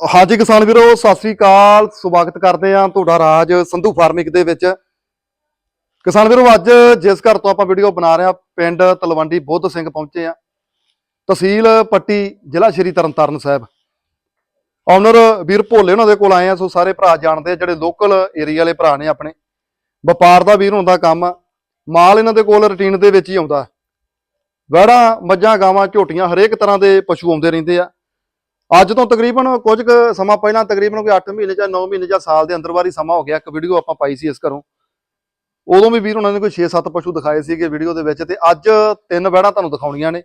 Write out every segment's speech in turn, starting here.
ਹਾਂਜੀ ਕਿਸਾਨ ਵੀਰੋ, ਸਤਿ ਸ੍ਰੀ ਅਕਾਲ। ਸਵਾਗਤ ਕਰਦੇ ਹਾਂ ਤੁਹਾਡਾ ਰਾਜ ਸੰਧੂ ਫਾਰਮਿੰਗ ਦੇ ਵਿੱਚ। ਕਿਸਾਨ ਵੀਰੋ, ਅੱਜ ਜਿਸ ਘਰ ਤੋਂ ਆਪਾਂ ਵੀਡੀਓ ਬਣਾ ਰਹੇ ਹਾਂ, ਪਿੰਡ ਤਲਵੰਡੀ ਬੁੱਧ ਸਿੰਘ ਪਹੁੰਚੇ ਆ ਤਹਿਸੀਲ ਪੱਟੀ, ਜ਼ਿਲ੍ਹਾ ਸ਼੍ਰੀ ਤਰਨਤਾਰਨ ਸਾਹਿਬ। ਓਨਰ ਵੀਰ ਭੋਲੇ ਉਹਨਾਂ ਦੇ ਕੋਲ ਆਏ ਆ ਸੋ ਸਾਰੇ ਭਰਾ ਜਾਣਦੇ ਆ, ਜਿਹੜੇ ਲੋਕਲ ਏਰੀਆ ਵਾਲੇ ਭਰਾ ਨੇ ਆਪਣੇ। ਵਪਾਰ ਦਾ ਵੀਰ ਹੁੰਦਾ ਕੰਮ ਆ। ਮਾਲ ਇਹਨਾਂ ਦੇ ਕੋਲ ਰੁਟੀਨ ਦੇ ਵਿੱਚ ਹੀ ਆਉਂਦਾ। ਵੜਾ ਮੱਝਾਂ, ਗਾਵਾਂ, ਝੋਟੀਆਂ ਹਰੇਕ ਤਰ੍ਹਾਂ ਦੇ ਪਸ਼ੂ ਆਉਂਦੇ ਰਹਿੰਦੇ ਆ। ਅੱਜ ਤੋਂ ਤਕਰੀਬਨ ਕੁਝ ਕੁ ਸਮਾਂ ਪਹਿਲਾਂ ਤਕਰੀਬਨ ਕੋਈ 8 ਮਹੀਨੇ ਜਾਂ 9 ਮਹੀਨੇ ਜਾਂ ਸਾਲ ਦੇ ਅੰਦਰ ਵਾਰੀ ਸਮਾਂ ਹੋ ਗਿਆ। ਇੱਕ ਵੀਡੀਓ ਆਪਾਂ ਪਾਈ ਸੀ ਇਸ ਘਰੋਂ। ਉਦੋਂ ਵੀ ਵੀਰ ਉਹਨਾਂ ਨੇ ਕੋਈ 6-7 ਪਸ਼ੂ ਦਿਖਾਏ ਸੀਗੇ ਵੀਡੀਓ ਦੇ ਵਿੱਚ ਤੇ ਅੱਜ ਤਿੰਨ ਵਹਿੜਾਂ ਤੁਹਾਨੂੰ ਦਿਖਾਉਣੀਆਂ ਨੇ।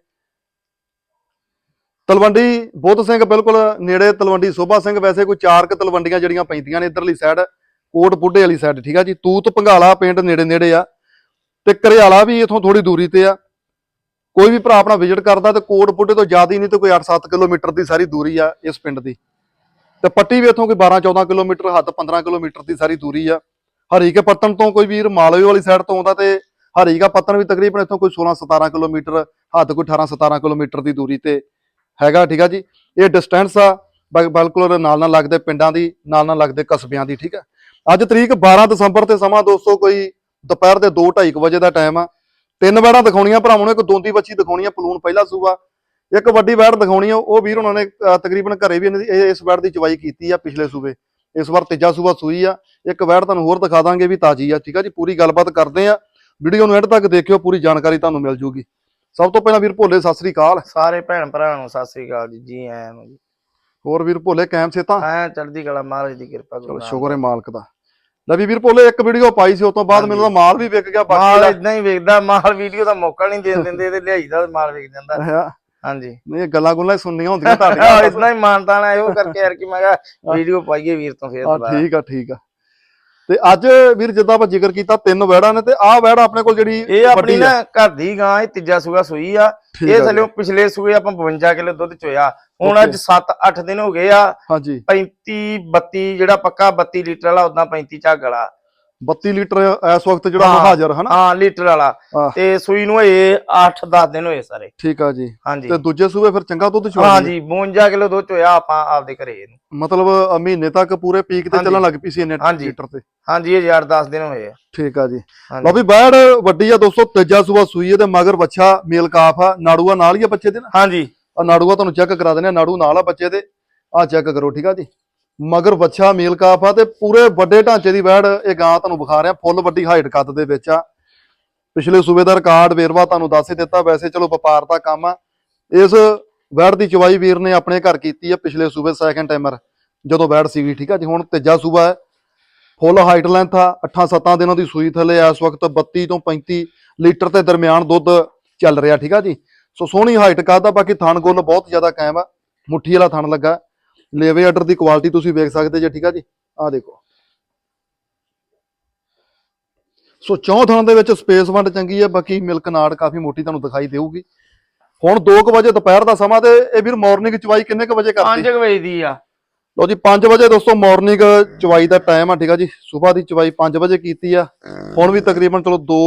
ਤਲਵੰਡੀ ਬੁੱਧ ਸਿੰਘ ਬਿਲਕੁਲ ਨੇੜੇ, ਤਲਵੰਡੀ ਸੋਭਾ ਸਿੰਘ ਵੈਸੇ ਕੋਈ ਚਾਰ ਕ ਤਲਵੰਡੀਆਂ ਜਿਹੜੀਆਂ ਪੈਂਦੀਆਂ ਨੇ ਇਧਰਲੀ ਸਾਈਡ ਕੋਟ ਬੁੱਢੇ ਵਾਲੀ ਸਾਈਡ ਠੀਕ ਆ ਜੀ? ਤੂਤ ਪੰਘਾਲਾ ਪਿੰਡ ਨੇੜੇ ਨੇੜੇ ਆ ਤੇ ਕਰਿਆਲਾ ਵੀ ਇਥੋਂ ਥੋੜੀ ਦੂਰੀ ਤੇ ਆ। ਕੋਈ ਵੀ ਭਰਾ ਆਪਣਾ ਵਿਜ਼ਿਟ ਕਰਦਾ ਤੇ ਕੋਟ ਬੁੱਢੇ ਤੋਂ ਜ਼ਿਆਦਾ ਹੀ ਨਹੀਂ ਤੇ ਕੋਈ 8-7 ਕਿਲੋਮੀਟਰ ਦੀ ਸਾਰੀ ਦੂਰੀ ਆ ਇਸ ਪਿੰਡ ਦੀ। ਤੇ ਪੱਟੀ ਵੀ ਇੱਥੋਂ ਕੋਈ 12-14 ਕਿਲੋਮੀਟਰ, ਹੱਦ 15 ਕਿਲੋਮੀਟਰ ਦੀ ਸਾਰੀ ਦੂਰੀ ਆ। ਹਰੀਕੇ ਪੱਤਣ ਤੋਂ ਕੋਈ ਵੀਰ ਮਾਲਵੇ ਵਾਲੀ ਸਾਈਡ ਤੋਂ ਆਉਂਦਾ ਤੇ ਹਰੀਕਾ ਪੱਤਣ ਵੀ ਤਕਰੀਬਨ ਇੱਥੋਂ ਕੋਈ 16-17 ਕਿਲੋਮੀਟਰ, ਹੱਦ ਕੋਈ 18-17 ਕਿਲੋਮੀਟਰ ਦੀ ਦੂਰੀ ਤੇ ਹੈਗਾ ਠੀਕ ਆ ਜੀ। ਇਹ ਡਿਸਟੈਂਸ ਆ ਬਿਲਕੁਲ ਨਾਲ ਨਾਲ ਲੱਗਦੇ ਪਿੰਡਾਂ ਦੀ, ਨਾਲ ਨਾਲ ਲੱਗਦੇ ਕਸਬਿਆਂ ਦੀ ਠੀਕ ਆ। ਅੱਜ ਤਰੀਕ 12 ਦਸੰਬਰ ਤੇ ਸਮਾਂ ਦੋਸਤੋ ਕੋਈ ਦੁਪਹਿਰ ਦੇ 2:30 ਵਜੇ ਦਾ ਟਾਈਮ ਆ। ਤਿੰਨ ਵੈੜਾਂ ਦਿਖਾਉਣੀਆਂ ਭਰਾਵਾਂ ਨੂੰ ਇੱਕ ਦੋਂਦੀ ਬੱਚੀ ਦਿਖਾਉਣੀ ਆ ਪਲੂਣ ਪਹਿਲਾ ਸੂਆ ਇੱਕ ਵੱਡੀ ਵੈੜ ਦਿਖਾਉਣੀ ਆ ਉਹ ਵੀਰ ਉਹਨਾਂ ਨੇ ਤਕਰੀਬਨ ਘਰੇ ਵੀ ਇਹਨਾਂ ਦੀ ਇਹ- ਇਸ ਵੈੜ ਦੀ ਚਵਾਈ ਕੀਤੀ ਆ ਪਿਛਲੇ ਸੂਬੇ ਇਸ ਵਾਰ ਤੀਜਾ ਸੂਆ ਸੂਈ ਆ ਇੱਕ ਵੈੜ ਤੁਹਾਨੂੰ ਹੋਰ ਦਿਖਾ ਦਾਂਗੇ ਵੀ ਤਾਜੀ ਆ ਠੀਕ ਆ ਜੀ? ਪੂਰੀ ਗੱਲਬਾਤ ਕਰਦੇ ਆ ਵੀਡੀਓ ਨੂੰ ਐਂਡ ਤੱਕ ਦੇਖਿਓ ਪੂਰੀ ਜਾਣਕਾਰੀ ਤੁਹਾਨੂੰ ਮਿਲ ਜੂਗੀ। ਸਭ ਤੋਂ ਪਹਿਲਾਂ ਵੀਰ ਭੋਲੇ ਸਤਿ ਸ੍ਰੀ ਅਕਾਲ। ਸਾਰੇ ਭੈਣ ਭਰਾਵਾਂ ਨੂੰ ਸਤਿ ਸ੍ਰੀ ਅਕਾਲ ਜੀ ਜੀ ਆਇਆਂ ਨੂੰ ਜੀ। ਹੋਰ ਵੀਰ ਭੋਲੇ ਕੈਮ ਸੇ ਤਾਂ ਐ ਚੜ੍ਹਦੀ ਕਲਾ ਮਹਾਰਾਜ ਦੀ ਕਿਰਪਾ ਚਲੋ ਨਾਨਕ। ਸ਼ੁਕਰ ਹੈ ਮਾਲਕ ਦਾ। ਲੈ ਵੀ ਵੀਰ ਭੋਲੇ ਇੱਕ ਵੀਡੀਓ ਪਾਈ ਸੀ ਉਸ ਤੋਂ ਬਾਅਦ ਮੈਨੂੰ ਤਾਂ ਮਾਲ ਵੀ ਵਿਕ ਗਿਆ ਬਾਕੀ ਮਾਲ ਦਾ ਇਦਾਂ ਹੀ ਵੇਖਦਾ ਮਾਲ ਵੀਡੀਓ ਦਾ ਮੌਕਾ ਨਹੀਂ ਦੇਣ ਦਿੰਦੇ ਤੇ ਲਿਆਈ ਦਾ ਮਾਲ ਵੇਖ ਜਾਂਦਾ। ਹਾਂਜੀ। ਨਹੀਂ ਇਹ ਗੱਲਾਂ ਗੁੱਲਾਂ ਹੀ ਸੁਣਨੀਆਂ ਹੁੰਦੀਆਂ ਤੁਹਾਡੀਆਂ। ਇਦਾਂ ਹੀ ਮਾਨਤਾਨ ਆ ਇਹੋ ਕਰਕੇ ਯਾਰ ਕਿ ਮੈਂ ਕਿਹਾ ਵੀਡੀਓ ਪਾਈਏ ਵੀਰ ਤੋਂ ਫੇਰ ਦੁਬਾਰਾ। ਠੀਕ ਆ ਠੀਕ ਆ। ਤੇ ਅੱਜ ਵੀਰ ਜਿੱਦਾਂ ਆਪਾਂ ਜ਼ਿਕਰ ਕੀਤਾ ਤਿੰਨ ਵੈੜਾਂ ਨੇ ਤੇ ਆਹ ਵੈੜ ਆਪਣੇ ਕੋਲ ਜਿਹੜੀ ਇਹ ਆਪਣੀ ਨਾ ਘਰ ਦੀ ਗਾਂ ਇਹ ਤੀਜਾ ਸੂਆ ਸੂਈ ਆ। ਇਹ ਥੱਲੇ ਪਿਛਲੇ ਸੂਏ ਆਪਾਂ 52 ਕਿਲੋ ਦੁੱਧ ਚੋਇਆ। ਹੁਣ. ਅੱਜ 7-8 ਦਿਨ ਹੋ ਗਏ ਆ। ਹਾਂਜੀ। 35 32 ਜਿਹੜਾ ਪੱਕਾ 32 ਲੀਟਰ ਵਾਲਾ ਉਦਾਂ 35 ਝੱਗ ਵਾਲਾ। 32 ਲੀਟਰ ਇਸ ਵਕਤ ਜਿਹੜਾ ਹਾਂ। ਹਾਜ਼ਰ ਹਨਾ? ਹਾਂ ਲੀਟਰ ਵਾਲਾ। ਤੇ ਸੂਈ ਨੂੰ ਹੋਏ 8-10 ਦਿਨ ਹੋਏ ਸਾਰੇ। ਠੀਕ ਆ ਜੀ। ਹਾਂਜੀ। ਤੇ ਦੂਜੇ ਸੂਬੇ ਫਿਰ ਚੰਗਾ ਦੁੱਧ ਚੋਇਆ ਹਾਂਜੀ 52 ਕਿਲੋ ਦੁੱਧ ਚੋਇਆ ਆਪਾਂ ਆਪਦੇ ਘਰੇ ਇਹਨੂੰ। ਮਤਲਬ ਅ, ਮਹੀਨੇ ਤੱਕ ਪੂਰੇ ਪੀਕ ਤੇ ਹਾਂਜੀ। ਚੱਲਣ ਲੱਗ ਪਈ ਸੀ ਇੰਨੇ ਹਾਂਜੀ। ਲੀਟਰ ਤੇ। ਹਾਂਜੀ ਇਹ ਯਾਰ 10 ਦਿਨ ਹੋਏ ਆ। ਠੀਕ ਆ ਜੀ। ਲਓ ਹਾਂਜੀ ਵੀ ਬੈੜ ਵੱਡੀ ਆ ਦੋਸਤੋ ਤੀਜਾ ਸੂਆ ਸੂਈ ਹੈ ਤੇ ਮਗਰ ਬੱਚਾ ਮੇਲ ਕਾਫ ਆ। ਨਾੜੂਆ ਨਾਲ ਹੀ ਆ ਬੱਚੇ ਦੇ ਨਾ? ਹਾਂਜੀ। ਆ ਨਾੜੂਆ ਤੁਹਾਨੂੰ ਚੈੱਕ ਕਰਾ ਦਿੰਦੇ ਆ ਨਾੜੂ ਨਾਲ ਆ ਬੱਚੇ ਦੇ। ਆ ਚੈੱਕ ਕਰੋ ਠੀਕ ਆ ਜੀ? ਮਗਰ ਬੱਚਾ ਮੇਲ ਕਾਫ ਆ ਤੇ ਪੂਰੇ ਵੱਡੇ ਢਾਂਚੇ ਦੀ ਵੈੜ ਇਹ ਗਾਂ ਤੁਹਾਨੂੰ ਵਿਖਾ ਰਿਹਾ। ਫੁੱਲ ਵੱਡੀ ਹਾਈਟ ਕੱਦ ਦੇ ਵਿੱਚ ਆ। ਪਿਛਲੇ ਸੂਬੇ ਦਾ ਰਿਕਾਰਡ ਵੇਰਵਾ ਤੁਹਾਨੂੰ ਦੱਸ ਹੀ ਦਿੱਤਾ। ਵੈਸੇ ਚਲੋ ਵਪਾਰ ਦਾ ਕੰਮ ਆ। ਇਸ ਵੈੜ ਦੀ ਚਵਾਈ ਵੀਰ ਨੇ ਆਪਣੇ ਘਰ ਕੀਤੀ ਆ ਪਿਛਲੇ ਸੂਬੇ ਸੈਕੰਡ ਟਾਈਮਰ ਜਦੋਂ ਵੈੜ ਸੀਗੀ, ਠੀਕ ਆ ਜੀ? ਹੁਣ ਤੀਜਾ ਸੂਬਾ ਹੈ। ਫੁੱਲ ਹਾਈਟ ਲੈਂਥ ਆ 8-7 ਦਿਨਾਂ ਦੀ ਸੂਈ ਥੱਲੇ ਇਸ ਵਕਤ 32 ਤੋਂ 35 ਲੀਟਰ ਦੇ ਦਰਮਿਆਨ ਦੁੱਧ ਚੱਲ ਰਿਹਾ, ਠੀਕ ਆ ਜੀ? ਸੋ ਸੋਹਣੀ ਹਾਈਟ ਕਾਦਾ ਬਾਕੀ ਥਣ ਗੁੱਲ ਬਹੁਤ ਜ਼ਿਆਦਾ ਕਾਇਮ ਆ। ਮੁੱਠੀ ਵਾਲਾ ਥਣ ਲੱਗਾ। ਲੇਵੇ ਆਰਡਰ ਦੀ ਕੁਆਲਿਟੀ ਤੁਸੀਂ ਵੇਖ ਸਕਦੇ ਜੇ ਠੀਕ ਆ ਜੀ? ਆਹ ਦੇਖੋ। ਸੋ ਚੌਂ ਦੇ ਵਿੱਚ ਸਪੇਸ ਵੰਡ ਚੰਗੀ ਆ ਬਾਕੀ ਮਿਲਕ ਨਾੜ ਕਾਫੀ ਮੋਟੀ ਤੁਹਾਨੂੰ ਦਿਖਾਈ ਦੇਊਗੀ। ਹੁਣ 2 ਵਜੇ ਦੁਪਹਿਰ ਦਾ ਸਮਾਂ ਤੇ ਇਹ ਵੀਰ ਮਾਰਨਿੰਗ ਚਵਾਈ ਕਿੰਨੇ ਕੁ ਵਜੇ ਕਰਦੀ? 5 ਵਜੇ ਦੀ ਆ। ਲਓ ਜੀ 5 ਵਜੇ ਦੋਸਤੋ ਮਾਰਨਿੰਗ ਚਵਾਈ ਦਾ ਟਾਈਮ ਆ ਠੀਕ ਆ ਜੀ? ਸਵੇਰ ਦੀ ਚਵਾਈ 5 ਵਜੇ ਕੀਤੀ ਆ। ਹੁਣ ਵੀ ਤਕਰੀਬਨ ਚਲੋ 2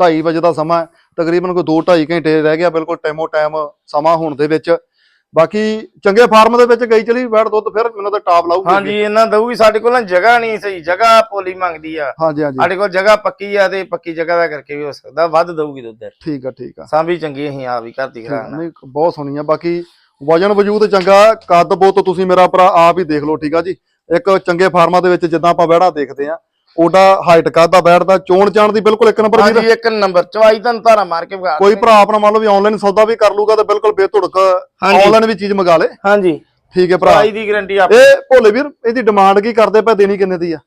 2:30 ਵਜੇ ਦਾ ਸਮਾਂ ਹੈ। ਤਕਰੀਬਨ ਕੋਈ 2-2.5 ਘੰਟੇ ਰਹਿ ਗਿਆ ਬਿਲਕੁਲ ਟਾਈਮੋ ਟਾਈਮ ਸਮਾਂ ਹੋਣ ਦੇ ਵਿੱਚ। ਬਾਕੀ ਚੰਗੇ ਫਾਰਮ ਦੇ ਵਿੱਚ ਗਈ ਚਲੀ ਵੈੜ ਦੁੱਧ ਫਿਰ ਮੈਨੂੰ ਤਾਂ ਟਾਪ ਲਾਊਗੀ ਹਾਂਜੀ ਇਹਨਾਂ ਦਊਗੀ ਸਾਡੇ ਕੋਲ ਨਾ ਜਗ੍ਹਾ ਨਹੀਂ ਸਹੀ ਜਗ੍ਹਾ ਪੋਲੀ ਮੰਗਦੀ ਆ। ਹਾਂਜੀ ਹਾਂਜੀ। ਸਾਡੇ ਕੋਲ ਜਗ੍ਹਾ ਪੱਕੀ ਆ ਤੇ ਪੱਕੀ ਜਗ੍ਹਾ ਦਾ ਕਰਕੇ ਵੀ ਹੋ ਸਕਦਾ ਵੱਧ ਦਊਗੀ ਦੁੱਧ। ਠੀਕ ਆ ਠੀਕ ਆ। ਸਾਂਭੀ ਚੰਗੀ ਅਸੀਂ ਆ ਵੀ ਘਰ ਦੀ। ਕਰਾਣਾ ਨਹੀਂ ਬਹੁਤ ਸੋਹਣੀ ਆ। ਬਾਕੀ ਵਜਨ ਵਜੂਦ ਚੰਗਾ ਕੱਦ ਬੋਤ ਤੁਸੀਂ ਮੇਰਾ ਭਰਾ ਆਪ ਹੀ ਦੇਖ ਲਓ ਠੀਕ ਆ ਜੀ? ਇੱਕ ਚੰਗੇ ਫਾਰਮਾਂ ਦੇ ਵਿੱਚ ਜਿੱਦਾਂ ਆਪਾਂ ਵੈੜਾ ਦੇਖਦੇ ਆ ਉਹਦਾ ਹਾਈਟ ਕੱਦ ਬੈਠਦਾ ਚੋਣ ਚਾਣ ਦੀ ਬਿਲਕੁਲ ਇੱਕ ਨੰਬਰ ਵੀਰ ਹਾਂਜੀ ਇੱਕ ਨੰਬਰ ਚਵਾਈ ਤੁਹਾਨੂੰ ਧਾਰਾ ਮਾਰ ਕੇ ਵਿਖਾ ਕੋਈ। ਭਰਾ ਆਪਣਾ ਮੰਨ ਲਓ ਵੀ ਆਨਲਾਈਨ ਸੌਦਾ ਵੀ ਕਰ ਲੂਗਾ ਤਾਂ ਬਿਲਕੁਲ ਬੇਧੁੜਕ। ਆਨਲਾਈਨ ਵੀ ਚੀਜ਼ ਮੰਗਾ ਲੇ। ਹਾਂਜੀ। ਠੀਕ ਹੈ ਭਰਾ। ਚਵਾਈ ਦੀ ਗਾਰੰਟੀ ਆ ਇਹ ਭੋਲੇ ਵੀਰ ਇਹਦੀ ਡਿਮਾਂਡ ਕੀ ਕਰਦੇ ਪਏ ਦੇਣੀ ਕਿੰਨੇ ਦੀ ਆ?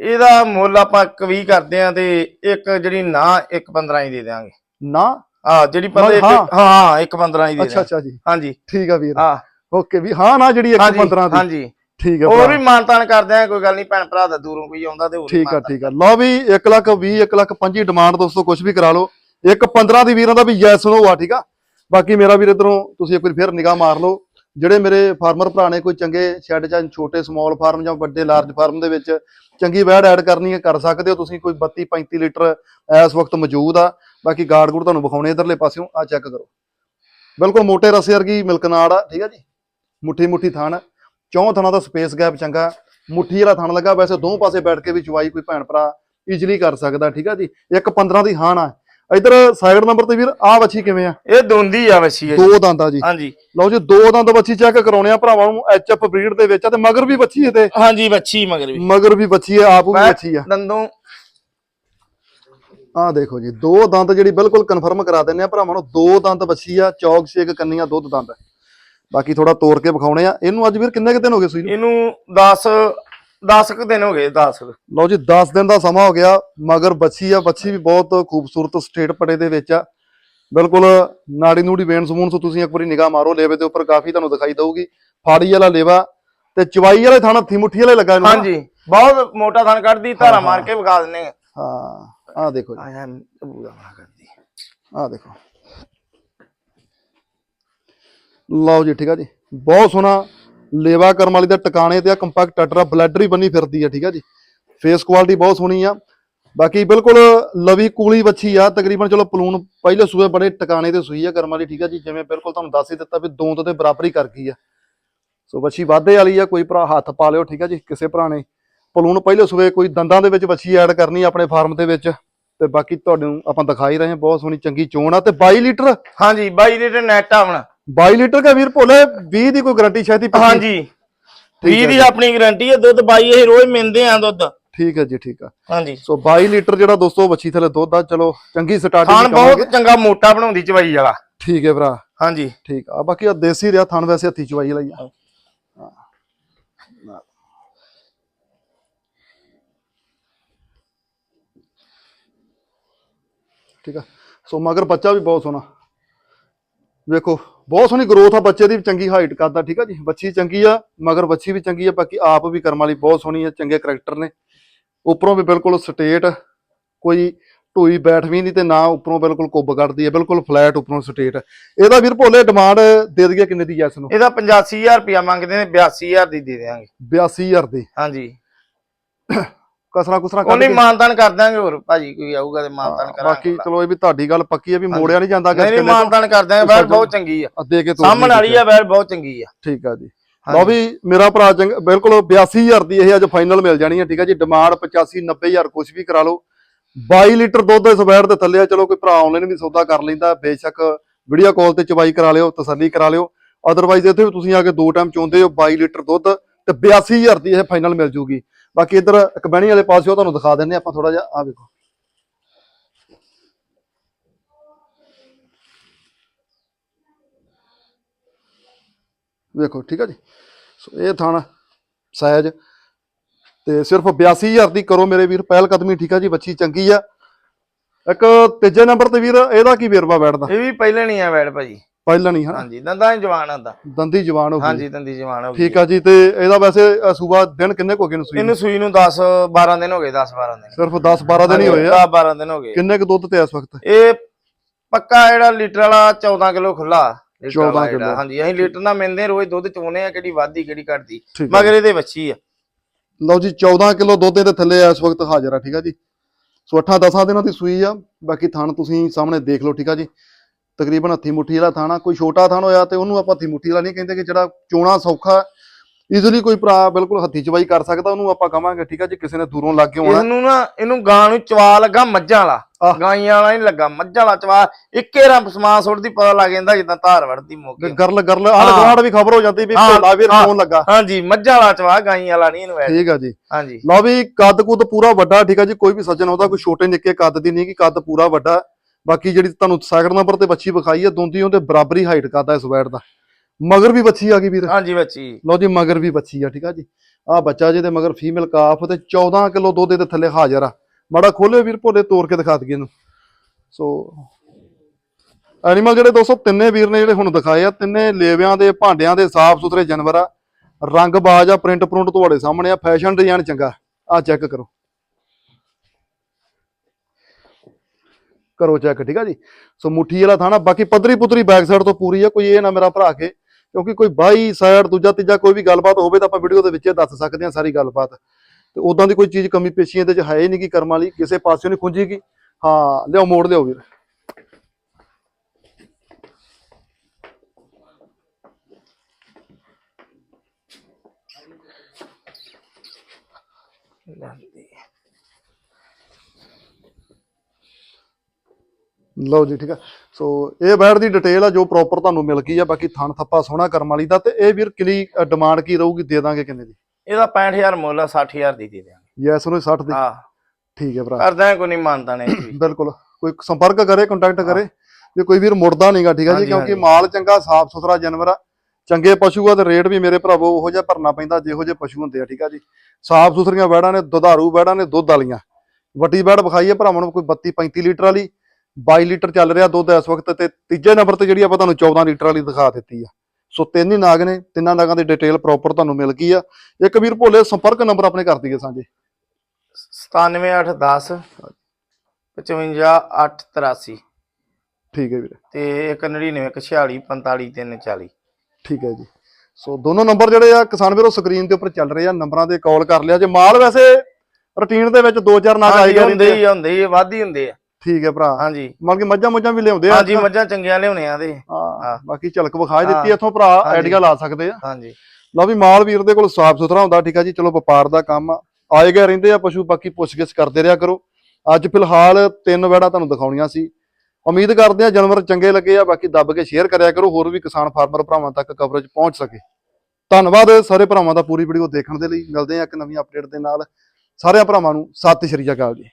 ਇਹਦਾ ਮੁੱਲ ਆਪਾਂ 20 ਕਰਦੇ ਆ ਤੇ ਇੱਕ ਜਿਹੜੀ ਨਾ ਇੱਕ 15 ਹੀ ਦੇ ਦਿਆਂਗੇ। ਨਾ? ਹਾਂ ਜਿਹੜੀ ਇੱਕ ਹਾਂ। ਹਾਂ ਇੱਕ 15 ਹੀ ਦੇ ਅੱਛਾ ਅੱਛਾ ਜੀ। ਹਾਂਜੀ। ਠੀਕ ਆ ਵੀਰ। ਹਾਂ। ਓਕੇ ਵੀ ਹਾਂ ਨਾ ਜਿਹੜੀ ਹਾਂਜੀ 115 ਦੀ। ਹਾਂਜੀ। ਠੀਕ ਹੈ ਹੋਰ ਵੀ ਮਾਨਤਾਨ ਕਰਦੇ ਆ ਕੋਈ ਗੱਲ ਨਹੀਂ ਭੈਣ ਭਰਾ ਦਾ ਦੂਰੋਂ ਕੋਈ ਆਉਂਦਾ ਤੇ ਹੋਰ ਠੀਕ ਆ ਠੀਕ ਆ। ਲਓ ਵੀ 1 ਲੱਖ 20 1 ਲੱਖ 25 ਡਿਮਾਂਡ ਦੋਸਤੋ ਕੁਝ ਵੀ ਕਰਾ ਲਓ। ਇੱਕ 15 ਦੀ ਵੀਰਾਂ ਦਾ ਵੀ ਯੈਸ ਨੋ ਆ ਠੀਕ ਆ। ਬਾਕੀ ਮੇਰਾ ਵੀਰ ਇਧਰੋਂ ਤੁਸੀਂ ਇੱਕ ਵਾਰ ਫਿਰ ਨਿਗਾਹ ਮਾਰ ਲਓ। ਜਿਹੜੇ ਮੇਰੇ ਫਾਰਮਰ ਭਰਾ ਨੇ ਕੋਈ ਚੰਗੇ ਸ਼ੈੱਡ ਜਾਂ ਛੋਟੇ ਸਮਾਲ ਫਾਰਮ ਜਾਂ ਵੱਡੇ ਲਾਰਜ ਫਾਰਮ ਦੇ ਵਿੱਚ ਚੰਗੀ ਵੈੜ ਐਡ ਕਰਨੀ ਹੈ ਕਰ ਸਕਦੇ ਹੋ ਤੁਸੀਂ। ਕੋਈ 32 35 ਲੀਟਰ ਇਸ ਵਕਤ ਮੌਜੂਦ ਆ। ਬਾਕੀ ਗਾਰਡ ਗੂੜ ਤੁਹਾਨੂੰ ਵਿਖਾਉਣੇ ਇਧਰਲੇ ਪਾਸਿਓਂ ਆ ਚੈੱਕ ਕਰੋ। ਬਿਲਕੁਲ ਮੋਟੇ ਰਸੇ ਵਰਗੀ ਮਿਲਕ ਨਾੜ ਆ ਠੀਕ ਆ ਜੀ। ਮੁੱਠੀ ਮੁੱਠੀ ਥਣ ਚੌਂ ਥਣਾਂ ਦਾ ਸਪੇਸ ਗੈਪ ਚੰਗਾ। ਮੁੱਠੀ ਵਾਲਾ ਥਣ ਲੱਗਾ ਵੈਸੇ ਦੋ ਪਾਸੇ ਬੈਠ ਕੇ ਵੀ ਚਵਾਈ ਕੋਈ ਭੈਣ ਭਰਾ ਈਜ਼ੀਲੀ ਕਰ ਸਕਦਾ ਠੀਕ ਆ ਜੀ? ਇੱਕ 15 ਦੀ ਹਾਨ ਆ। ਇਧਰ ਸਾਈਡ ਨੰਬਰ ਤੇ ਵੀਰ ਆ ਵੱਛੀ ਕਿਵੇਂ ਆ? ਇਹ ਦੋਂਦੀ ਆ ਵਛੀ ਹੈ। ਦੋ ਦੰਦ ਆ ਜੀ। ਹਾਂਜੀ। ਲਓ ਜੀ ਦੋ ਦੰਦ ਵੱਛੀ ਚੈੱਕ ਕਰਾਉਣੇ ਆ ਭਰਾਵਾਂ ਨੂੰ ਐਚਐਫ ਬਰੀਡ ਦੇ ਵਿੱਚ ਆ ਤੇ ਮਗਰ ਵੀ ਵੱਛੀ ਇਹਦੇ। ਹਾਂਜੀ ਵੱਛੀ ਮਗਰ ਵੀ। ਮਗਰ ਵੀ ਵੱਛੀ ਆ ਆਪ ਵੀ ਵੱਛੀ ਆ। ਦੰਦੋਂ। ਆਹ ਦੇਖੋ ਜੀ ਦੋ ਦੰਦ ਜਿਹੜੀ ਬਿਲਕੁਲ ਕਨਫਰਮ ਕਰਾ ਦਿੰਨੇ ਆ ਭਰਾਵਾਂ ਨੂੰ ਦੋ ਦੰਦ ਵੱਛੀ ਆ ਚੌਕ ਛੇਕ ਕੰਨੀਆਂ ਦੁੱਧ ਦੰਦ। ਬਾਕੀ ਥੋੜਾ ਤੋੜ ਕੇ ਵਿਖਾਉਣੇ ਆ। ਇਹਨੂੰ ਅੱਜ ਵੀਰ ਕਿੰਨੇ ਕੁ ਦਿਨ ਹੋ ਗਏ ਸੂਈ ਨੂੰ? ਇਹਨੂੰ 10 10 ਕੁ ਦਿਨ ਹੋ ਗਏ 10 ਲਓ ਜੀ 10 ਦਿਨ ਦਾ ਸਮਾਂ ਹੋ ਗਿਆ ਮਗਰ ਬੱਚੀ ਆ। ਬੱਚੀ ਵੀ ਬਹੁਤ ਖੂਬਸੂਰਤ ਸਟੇਟ ਪੜੇ ਦੇ ਵਿੱਚ ਆ। ਬਿਲਕੁਲ ਨਾੜੀ ਨੂੜੀ ਵੇਨ ਸਮੂਨ ਤੋਂ ਤੁਸੀਂ ਇੱਕ ਵਾਰੀ ਨਿਗਾਹ ਮਾਰੋ। ਲੇਵੇ ਦੇ ਉੱਪਰ ਕਾਫੀ ਤੁਹਾਨੂੰ ਦਿਖਾਈ ਦਊਗੀ। ਫਾੜੀ ਵਾਲਾ ਲੇਵਾ ਤੇ ਚਵਾਈ ਵਾਲੇ ਥਾਣਾ ਥੀ ਮੁੱਠੀ ਵਾਲੇ ਲੱਗਾ ਇਹਨੂੰ ਨਾ। ਹਾਂਜੀ ਬਹੁਤ ਮੋਟਾ ਥਣ ਕੱਢਦੀ ਧਾਰਾ ਮਾਰ ਕੇ ਵਿਖਾ ਦਿੰਨੇ ਆ। ਹਾਂ ਆਹ ਦੇਖੋ ਜੀ। ਆਇਆ ਕਰਦੀ। ਦੇਖੋ। ਲਓ ਜੀ, ਠੀਕ ਆ ਜੀ। ਬਹੁਤ ਸੋਹਣਾ ਲੇਵਾ ਕਰਮ ਵਾਲੀ ਦਾ ਟਿਕਾਣੇ ਤੇ ਆ ਕੰਪੈਕਟ ਟਟਰਾ ਬਲੈਡਰੀ ਬੰਨੀ ਫਿਰਦੀ ਆ, ਠੀਕ ਆ ਜੀ। ਫੇਸ ਕੁਆਲਿਟੀ ਬਹੁਤ ਸੋਹਣੀ ਆ। ਬਾਕੀ ਬਿਲਕੁਲ ਲਵੀ ਕੂਲੀ ਵੱਛੀ ਆ, ਤਕਰੀਬਨ ਚਲੋ ਪਲੂਨ ਪਹਿਲੇ ਸੂਏ ਬੜੇ ਟਿਕਾਣੇ ਤੇ ਸੂਈ ਆ ਕਰਮ ਵਾਲੀ, ਠੀਕ ਆ ਜੀ। ਜਿਵੇਂ ਬਿਲਕੁਲ ਤੁਹਾਨੂੰ ਦੱਸ ਹੀ ਦਿੱਤਾ ਵੀ ਦੋਂਦ ਤੇ ਬਰਾਬਰੀ ਕਰ ਗਈ ਆ। ਸੋ ਵੱਛੀ ਵਾਧੇ ਵਾਲੀ ਆ, ਕੋਈ ਭਰਾ ਹੱਥ ਪਾ ਲਿਓ, ਠੀਕ ਆ ਜੀ, ਕਿਸੇ ਭਰਾ ਨੇ। ਪਲੂਨ ਪਹਿਲੇ ਸੂਏ ਕੋਈ ਦੰਦਾਂ ਦੇ ਵਿੱਚ ਵੱਛੀ ਐਡ ਕਰਨੀ ਆਪਣੇ ਫਾਰਮ ਦੇ ਵਿੱਚ। ਤੇ ਬਾਕੀ ਤੁਹਾਨੂੰ ਆਪਾਂ ਦਿਖਾਈ ਰਹੇ ਹਾਂ, ਬਹੁਤ ਸੋਹਣੀ ਚੰਗੀ ਚੋਣ ਆ। ਤੇ 22 ਲੀਟਰ? ਹਾਂਜੀ 22 ਲੀਟਰ ਨੈਟ ਆਵਣਾ 22 ਲੀਟਰ ਕਾ ਵੀਰ ਭੋਲੇ 20 ਦੀ ਕੋਈ ਗਾਰੰਟੀ ਸ਼ਾਇਦ ਹੀ ਪੱਕੀ। ਹਾਂਜੀ। ਠੀਕ 20 ਹੈ ਦੀ। ਆਪਣੀ ਗਾਰੰਟੀ ਹੈ ਦੁੱਧ 22 ਇਹ ਰੋਜ਼ ਮਿਲਦੇ ਆ ਦੁੱਧ। ਠੀਕ ਹੈ ਜੀ ਠੀਕ ਆ ਹਾਂਜੀ। ਸੋ 22 ਲੀਟਰ ਜਿਹੜਾ ਦੋਸਤੋ ਵੱਛੀ ਥਲੇ ਦੁੱਧ ਆ ਚਲੋ ਚੰਗੀ ਥਣ ਸਟਾਰਟਿੰਗ ਬਹੁਤ ਚੰਗਾ ਮੋਟਾ ਬਣਾਉਂਦੀ ਚਵਾਈ ਵਾਲਾ। ਠੀਕ ਹੈ ਭਰਾ। ਹਾਂਜੀ। ਠੀਕ ਆ ਬਾਕੀ ਆ ਦੇਸੀ ਰਿਆ ਥਣ ਵੈਸੇ ਹੱਥੀ ਚਵਾਈ ਲਈ ਆ। ਹਾਂ। ਠੀਕ ਆ। ਸੋ ਮਗਰ ਬੱਚਾ ਵੀ ਬਹੁਤ ਸੋਹਣਾ। ਵੇਖੋ ਬਹੁਤ ਸੋਹਣੀ ਗਰੋਥ ਆ ਬੱਚੇ ਦੀ ਚੰਗੀ ਹਾਈਟ ਕਰਦਾ ਠੀਕ ਆ ਜੀ? ਬੱਚੀ ਚੰਗੀ ਆ ਮਗਰ ਬੱਚੀ ਵੀ ਚੰਗੀ ਆ ਬਾਕੀ ਆਪ ਵੀ ਕਰਮ ਵਾਲੀ ਬਹੁਤ ਸੋਹਣੀ ਆ ਚੰਗੇ ਕਰੈਕਟਰ ਨੇ। ਉੱਪਰੋਂ ਵੀ ਬਿਲਕੁਲ ਸਟੇਟ ਕੋਈ ਢੋਈ ਬੈਠ ਵੀ ਨਹੀਂ ਤੇ ਨਾ ਉੱਪਰੋਂ ਬਿਲਕੁਲ ਕੁੱਬ ਕੱਢਦੀ ਹੈ ਬਿਲਕੁਲ ਫਲੈਟ ਉੱਪਰੋਂ ਸਟੇਟ ਇਹਦਾ ਵੀਰ ਭੋਲੇ ਡਿਮਾਂਡ ਦੇ ਦਈਏ ਕਿੰਨੇ ਦੀ ਜੈਸ ਨੂੰ? ਇਹਦਾ 85000 ਰੁਪਇਆ ਮੰਗਦੇ ਨੇ 82000 ਦੀ ਦੇ ਦੇਵਾਂਗੇ 82000 ਦੀ। ਹਾਂਜੀ। ਕਸਰਾ ਕੁਸਰਾ ਕੱਢ ਉਹਨੇ ਕੇ ਮਾਨਤਾਨ ਕਰ ਦਾਂਗੇ ਹੋਰ ਭਾਜੀ ਕੋਈ ਆਊਗਾ ਤੇ ਮਾਨਤਾਨ ਕਰਾਂਗੇ ਬਾਕੀ ਚਲੋ ਇਹ ਵੀ ਤੁਹਾਡੀ ਗੱਲ ਪੱਕੀ ਹੈ ਵੀ ਮੋੜਿਆ ਨਹੀਂ ਜਾਂਦਾ ਨਹੀਂ ਮਾਨਤਾਨ ਕਰ ਦਾਂਗੇ ਬੈਲ ਬਹੁਤ ਚੰਗੀ ਆ। ਦੇ ਕੇ ਤੋੜ ਸਾਹਮਣ ਵਾਲੀ ਆ ਬੈਲ ਬਹੁਤ ਚੰਗੀ ਆ। ਠੀਕ ਆ ਜੀ। ਲਓ ਵੀ ਮੇਰਾ ਭਰਾ ਚੰਗ ਬਿਲਕੁਲ 82000 ਦੀ ਇਹ ਅੱਜ ਫਾਈਨਲ ਮਿਲ ਜਾਣੀ ਹੈ ਠੀਕ ਆ ਜੀ। ਡਿਮਾਂਡ 85 90000 ਕੁਝ ਵੀ ਕਰਾ ਲਓ। 22 ਲੀਟਰ ਦੁੱਧ ਇਸ ਵੈਟ ਦੇ ਥੱਲੇ ਆ ਚਲੋ ਕੋਈ ਭਰਾ ਆਨਲਾਈਨ ਵੀ ਸੌਦਾ ਕਰ ਲੈਂਦਾ ਬੇਸ਼ੱਕ ਵੀਡੀਓ ਕਾਲ ਤੇ ਚਵਾਈ ਕਰਾ ਲਿਓ ਤਸੱਲੀ ਕਰਾ ਲਿਓ। ਅਦਰਵਾਈਜ਼ ਇੱਥੇ ਵੀ ਤੁਸੀਂ ਆ ਕੇ ਦੋ ਟਾਈਮ ਚੋਂਦੇ ਹੋ 22 ਲੀਟਰ ਦੁੱਧ ਤੇ 82000 ਦੀ ਇਹ ਫਾਈਨਲ ਮਿਲ ਜੂਗੀ। ਬਾਕੀ ਇੱਧਰ ਇੱਕ ਬਹਿਣੀ ਵਾਲੇ ਉਹ ਤੁਹਾਨੂੰ ਦਿਖਾ ਦਿੰਨੇ ਆਪਾਂ ਥੋੜਾ ਜਿਹਾ ਆ ਵੇਖੋ। ਵੇਖੋ, ਠੀਕ ਆ ਜੀ? ਸੋ ਇਹ ਥਾਣਾ ਸਾਇਜ ਤੇ ਸਿਰਫ 82000 ਦੀ ਕਰੋ ਮੇਰੇ ਵੀਰ, ਪਹਿਲ ਕਦਮੀ, ਠੀਕ ਆ ਜੀ? ਬੱਚੀ ਚੰਗੀ ਆ। ਇੱਕ ਤੀਜੇ ਨੰਬਰ ਤੇ ਵੀਰ, ਇਹਦਾ ਕੀ ਵੇਰਵਾ ਬੈਠਦਾ? ਇਹ ਵੀ ਪਹਿਲਾਂ ਨਹੀਂ ਆ ਬੈਠ ਭਾਜੀ। ਪਹਿਲਾਂ ਨਹੀਂ ਹਨਾ? ਹਾਂਜੀ ਦੰਦਾਂ ਜਵਾਨ ਆਂਦਾ ਦੰਦੀ ਜਵਾਨ ਹੋ ਗਈ। ਹਾਂਜੀ ਦੰਦੀ ਜਵਾਨ ਹੋ ਗਈ। ਠੀਕ ਆ ਜੀ ਤੇ ਇਹਦਾ ਵੈਸੇ ਸੂਬਾ ਦਿਨ ਕਿੰਨੇ ਕੋ ਗਏ ਨੂੰ ਸੂਈ? ਇਹਨੂੰ ਸੂਈ ਨੂੰ 10 12 ਦਿਨ ਹੋ ਗਏ 10 12 ਦਿਨ। ਸਿਰਫ 10 12 ਦਿਨ ਹੀ ਹੋਏ ਆ। 10 12 ਦਿਨ ਹੋ ਗਏ। ਕਿੰਨੇ ਕੁ ਦੁੱਧ ਤੇ ਇਸ ਵਕਤ? ਇਹ ਪੱਕਾ ਜਿਹੜਾ ਲੀਟਰ ਵਾਲਾ 14 ਕਿਲੋ ਖੁੱਲਾ ਲੀਟਰ 14 ਵਾਲਾ ਜਿਹੜਾ, ਕਿੱਲੋ। ਹਾਂਜੀ ਅਸੀਂ ਲੀਟਰ ਨਾਲ ਮਿਲਦੇ ਰੋਜ਼ ਦੁੱਧ ਚੋਨੇ ਆ ਕਿਹੜੀ ਵਾਧੀ ਕਿਹੜੀ ਘਟਦੀ। ਮਗਰ ਇਹਦੇ ਵੱਛੀ ਆ। ਲਓ ਜੀ 14 ਕਿਲੋ ਦੁੱਧ ਦੇ ਥੱਲੇ ਇਸ ਵਕਤ ਹਾਜ਼ਰ ਆ ਠੀਕ ਆ ਜੀ। ਸੋ 8 10 ਦਿਨਾਂ ਦੀ ਸੂਈ ਆ। ਬਾਕੀ ਥਣ ਤੁਸੀਂ ਸਾਹਮਣੇ ਦੇਖ ਲਓ ਠੀਕ ਆ ਜੀ। ਤਕਰੀਬਨ ਹੱਥੀ ਮੁੱਠੀ ਵਾਲਾ ਥਾਣਾ ਕੋਈ ਛੋਟਾ ਥਣ ਹੋਇਆ ਤੇ ਉਹਨੂੰ ਆਪਾਂ ਹੱਥੀ ਮੁੱਠੀ ਵਾਲਾ ਨਹੀਂ ਕਹਿੰਦੇ ਕਿ ਜਿਹੜਾ ਚੋਣਾ ਸੌਖਾ ਈਜ਼ੀਲੀ ਕੋਈ ਭਰਾ ਬਿਲਕੁਲ ਹੱਥੀ ਚਵਾਈ ਕਰ ਸਕਦਾ ਉਹਨੂੰ ਆਪਾਂ ਕਵਾਂਗੇ ਠੀਕ ਆ ਜੀ ਕਿਸੇ ਨੇ ਦੂਰੋਂ ਲੱਗ ਕੇ ਆਉਣਾ। ਇਹਨੂੰ ਨਾ ਇਹਨੂੰ ਗਾਂ ਨੂੰ ਚਵਾ ਲੱਗਾ ਮੱਝਾਂ ਵਾਲਾ। ਗਾਈਆਂ ਵਾਲਾ ਨਹੀਂ ਲੱਗਾ ਮੱਝਾਂ ਵਾਲਾ ਚਵਾ ਇੱਕੇ ਰੰਗ ਸਮਾਨ ਸੁੱਟਦੀ ਪਤਾ ਲੱਗ ਜਾਂਦਾ ਜਿੱਦਾਂ ਧਾਰ ਵੜਦੀ ਮੋਕੇ ਗਰਲ ਗਰਲ ਆਹ ਹਾਂ। ਗਰਾੜ ਵੀ ਖਬਰ ਹੋ ਜਾਂਦੀ ਵੀ ਭੋਲਾ ਵੀਰ। ਫੋਨ ਲੱਗਾ। ਹਾਂਜੀ ਮੱਝਾਂ ਵਾਲਾ ਚਵਾ ਗਾਈਆਂ ਵਾਲਾ ਨਹੀਂ ਇਹਨੂੰ ਠੀਕ ਆ ਜੀ। ਹਾਂਜੀ। ਲਓ ਵੀ ਕੱਦ ਕੁੱਦ ਪੂਰਾ ਵੱਡਾ ਠੀਕ ਆ ਜੀ ਕੋਈ ਵੀ ਸੱਜਣ ਆਉਂਦਾ ਕੋਈ ਛੋਟੇ ਨਿੱਕੇ ਕੱਦ ਦੀ ਨਹੀਂ ਕਿ ਕੱਦ ਪੂਰਾ ਵੱਡਾ। ਬਾਕੀ ਜਿਹੜੀ ਤੁਹਾਨੂੰ ਸੈਕਿੰਡ ਨੰਬਰ ਤੇ ਬੱਚੀ ਵਿਖਾਈ ਹੈ ਦੋਂਦੀ ਉਹਦੇ ਬਰਾਬਰੀ ਹਾਈਟ ਕਰਦਾ ਇਸ ਵੈਟ ਦਾ। ਮਗਰ ਵੀ ਬੱਚੀ ਆ ਗਈ ਵੀਰ। ਹਾਂਜੀ ਬੱਚੀ। ਲਓ ਜੀ ਮਗਰ ਵੀ ਬੱਚੀ ਆ ਠੀਕ ਆ ਜੀ। ਆ ਬੱਚਾ ਜਿਹਦੇ ਮਗਰ ਫੀਮੇਲ ਕਾਫ ਤੇ 14 ਕਿਲੋ ਦੁੱਧ ਦੇ ਥੱਲੇ ਹਾਜ਼ਰ ਆ। ਮਾੜਾ ਖੋਲੇ ਵੀਰ ਭੋਲੇ ਤੋੜ ਕੇ ਦਿਖਾ ਦਈਏ ਇਹਨੂੰ। ਸੋ ਐਨੀਮਲ ਜਿਹੜੇ ਦੋਸਤੋ ਤਿੰਨੇ ਵੀਰ ਨੇ ਜਿਹੜੇ ਹੁਣ ਦਿਖਾਏ ਆ ਤਿੰਨੇ ਲੇਵਿਆਂ ਦੇ ਭਾਂਡਿਆਂ ਦੇ ਸਾਫ਼ ਸੁਥਰੇ ਜਾਨਵਰ ਆ। ਰੰਗ ਬਾਜ ਆ ਪ੍ਰਿੰਟ ਪ੍ਰਿੰਟ ਤੁਹਾਡੇ ਸਾਹਮਣੇ ਆ ਫੈਸ਼ਨ ਡਿਜ਼ਾਈਨ ਚੰਗਾ। ਆ ਚੈੱਕ ਕਰੋ। ਕਰੋ ਚੈੱਕ ਠੀਕ ਆ ਜੀ? ਸੋ ਮੁੱਠੀ ਵਾਲਾ ਥਾਣਾ, ਬਾਕੀ ਪੱਧਰੀ ਪੁੱਤਰੀ ਬੈਕ ਸਾਈਡ ਤੋਂ ਪੂਰੀ ਆ, ਕੋਈ ਇਹ ਨਾ ਮੇਰਾ ਭਰਾ ਕੇ, ਕਿਉਂਕਿ ਕੋਈ ਬਾਈ ਸਾਈਡ ਦੂਜਾ ਤੀਜਾ ਕੋਈ ਵੀ ਗੱਲਬਾਤ ਹੋਵੇ ਤਾਂ ਆਪਾਂ ਵੀਡੀਓ ਦੇ ਵਿੱਚ ਦੱਸ ਸਕਦੇ ਹਾਂ ਸਾਰੀ ਗੱਲਬਾਤ। ਤੇ ਉਦਾਂ ਦੀ ਕੋਈ ਚੀਜ਼ ਕਮੀ ਪੇਸ਼ੀ ਇਹਦੇ ਚ ਹੈ ਹੀ ਨਹੀਂ ਕਿ ਕਰਮ ਵਾਲੀ ਕਿਸੇ ਪਾਸਿਓਂ ਨਹੀਂ ਖੁੰਝੀਗੀ ਹਾਂ ਲਿਓ ਮੋੜ ਲਿਓ ਵੀਰ। ਲਓ ਜੀ ਠੀਕ ਆ। ਸੋ ਇਹ ਬੈਡ ਦੀ ਡਿਟੇਲ ਆ ਜੋ ਪ੍ਰੋਪਰ ਤੁਹਾਨੂੰ ਮਿਲ ਗਈ ਆ ਬਾਕੀ ਥਣ ਥੱਪਾ ਸੋਹਣਾ ਕਰਮ ਵਾਲੀ ਦਾ ਤੇ ਇਹ ਵੀਰ ਕਿਲੀ ਡਿਮਾਂਡ ਕੀ ਰਹੂਗੀ ਦੇ ਦਾਂਗੇ ਕਿੰਨੇ ਦੀ? ਇਹਦਾ 65000 ਮੁੱਲ ਆ 60000 ਦੀ ਦੇ ਦਿਆਂਗੇ। ਯੈਸ ਉਹਨੂੰ 60 ਦੀ? ਹਾਂ। ਠੀਕ ਹੈ ਭਰਾ। ਕਰਦਾ ਕੋਈ ਨਹੀਂ ਮੰਨਦਾ ਨੇ ਬਿਲਕੁਲ। ਕੋਈ ਸੰਪਰਕ ਕਰੇ ਕੰਟੈਕਟ ਕਰੇ। ਜੇ ਕੋਈ ਵੀਰ ਮੁੜਦਾ ਨਹੀਂਗਾ ਠੀਕ ਆ ਜੀ ਕਿਉਂਕਿ। ਮਾਲ ਚੰਗਾ ਸਾਫ਼ ਸੁਥਰਾ ਜਾਨਵਰ ਆ। ਚੰਗੇ ਪਸ਼ੂ ਆ ਤੇ ਰੇਟ ਵੀ ਮੇਰੇ ਭਰਾਵੋ ਉਹੋ ਜਿਹਾ ਭਰਨਾ ਪੈਂਦਾ ਜਿਹੋ ਜਿਹੇ ਪਸ਼ੂ ਹੁੰਦੇ ਆ ਠੀਕ ਆ ਜੀ। ਸਾਫ਼ ਸੁਥਰੀਆਂ ਵੈੜਾਂ ਨੇ ਦੁਧਾਰੂ ਵੈੜਾਂ ਨੇ ਦੁੱਧ ਵਾਲੀਆਂ। ਵੱਡੀ ਵੈੜ ਵਿਖਾਈਏ ਭਰਾਵਾਂ ਨੂੰ ਕੋਈ 32 35 ਲੀਟਰ ਵਾਲੀ 22 ਲੀਟਰ ਚੱਲ ਰਿਹਾ ਦੁੱਧ ਇਸ ਵਕਤ ਤੇ ਤੀਜੇ ਨੰਬਰ ਤੇ ਜਿਹੜੀ ਆਪਾਂ ਤੁਹਾਨੂੰ 14 ਲੀਟਰ ਵਾਲੀ ਦਿਖਾ ਦਿੱਤੀ ਆ। ਸੋ ਤਿੰਨ ਹੀ ਨਾਗ ਨੇ ਤਿੰਨਾਂ ਨਾਗਾਂ ਦੀ ਡਿਟੇਲ ਪ੍ਰੋਪਰ ਤੁਹਾਨੂੰ ਮਿਲ ਗਈ ਆ। ਇੱਕ ਵੀਰ ਭੋਲੇ ਸੰਪਰਕ ਨੰਬਰ ਆਪਣੇ ਕਰ ਦਈਏ ਸਾਂਝੇ। 97810 55883 ਠੀਕ ਹੈ ਵੀਰੇ। ਤੇ 1946 45340 ਠੀਕ ਹੈ ਜੀ। ਸੋ ਦੋਨੋਂ ਨੰਬਰ ਜਿਹੜੇ ਆ ਕਿਸਾਨ ਵੀਰੋ ਸਕਰੀਨ ਦੇ ਉੱਪਰ ਚੱਲ ਰਹੇ ਆ ਨੰਬਰਾਂ ਤੇ ਕਾਲ ਕਰ ਲਿਆ। ਜੇ ਮਾਲ ਵੈਸੇ ਰੁਟੀਨ ਦੇ ਵਿੱਚ ਦੋ ਚਾਰ ਨਾਗ ਆਈ ਹੁੰਦੇ ਹੀ ਹੁੰਦੇ ਹੀ ਵੱਧ ਹੁੰਦੇ ਆ। ਠੀਕ ਹੈ ਭਰਾ। ਹਾਂਜੀ। ਮਤਲਬ ਕਿ ਮੱਝਾਂ ਮੁੱਝਾਂ ਵੀ ਲਿਆਉਂਦੇ ਆ? ਹਾਂਜੀ ਮੱਝਾਂ ਚੰਗੀਆਂ ਲਿਆਉਣੇ ਆ ਤੇ ਹਾਂ। ਬਾਕੀ ਝਲਕ ਵਿਖਾ ਦਿੱਤੀ। ਇੱਥੋਂ ਭਰਾ। ਆਈਡੀਆ ਲਾ ਸਕਦੇ ਆ। ਹਾਂਜੀ। ਲਓ ਵੀ ਮਾਲ ਵੀਰ ਦੇ ਕੋਲ ਸਾਫ਼ ਸੁਥਰਾ ਹੁੰਦਾ ਠੀਕ ਆ ਜੀ। ਚਲੋ ਵਪਾਰ ਦਾ ਕੰਮ ਆ। ਆਏ ਗਏ ਰਹਿੰਦੇ ਆ ਪਸ਼ੂ ਬਾਕੀ ਪੁੱਛਗਿੱਛ ਕਰਦੇ ਰਿਹਾ ਕਰੋ। ਅੱਜ ਫਿਲਹਾਲ ਤਿੰਨ ਵੜਾ ਤੁਹਾਨੂੰ ਦਿਖਾਉਣੀਆਂ ਸੀ। ਉਮੀਦ ਕਰਦੇ ਆ ਜਾਨਵਰ ਚੰਗੇ ਲੱਗੇ ਆ ਬਾਕੀ ਦੱਬ ਕੇ ਸ਼ੇਅਰ ਕਰਿਆ ਕਰੋ ਹੋਰ ਵੀ ਕਿਸਾਨ ਫਾਰਮਰ ਭਰਾਵਾਂ ਤੱਕ ਕਵਰੇਜ ਪਹੁੰਚ ਸਕੇ। ਧੰਨਵਾਦ ਸਾਰੇ ਭਰਾਵਾਂ ਦਾ ਪੂਰੀ ਵੀਡੀਓ ਦੇਖਣ ਦੇ ਲਈ। ਮਿਲਦੇ ਆ ਇੱਕ ਨਵੀਂ ਅਪਡੇਟ ਦੇ ਨਾਲ। ਸਾਰਿਆਂ ਭਰਾਵਾਂ ਨੂੰ ਸਤਿ ਸ਼੍ਰੀ ਅਕਾਲ ਜੀ।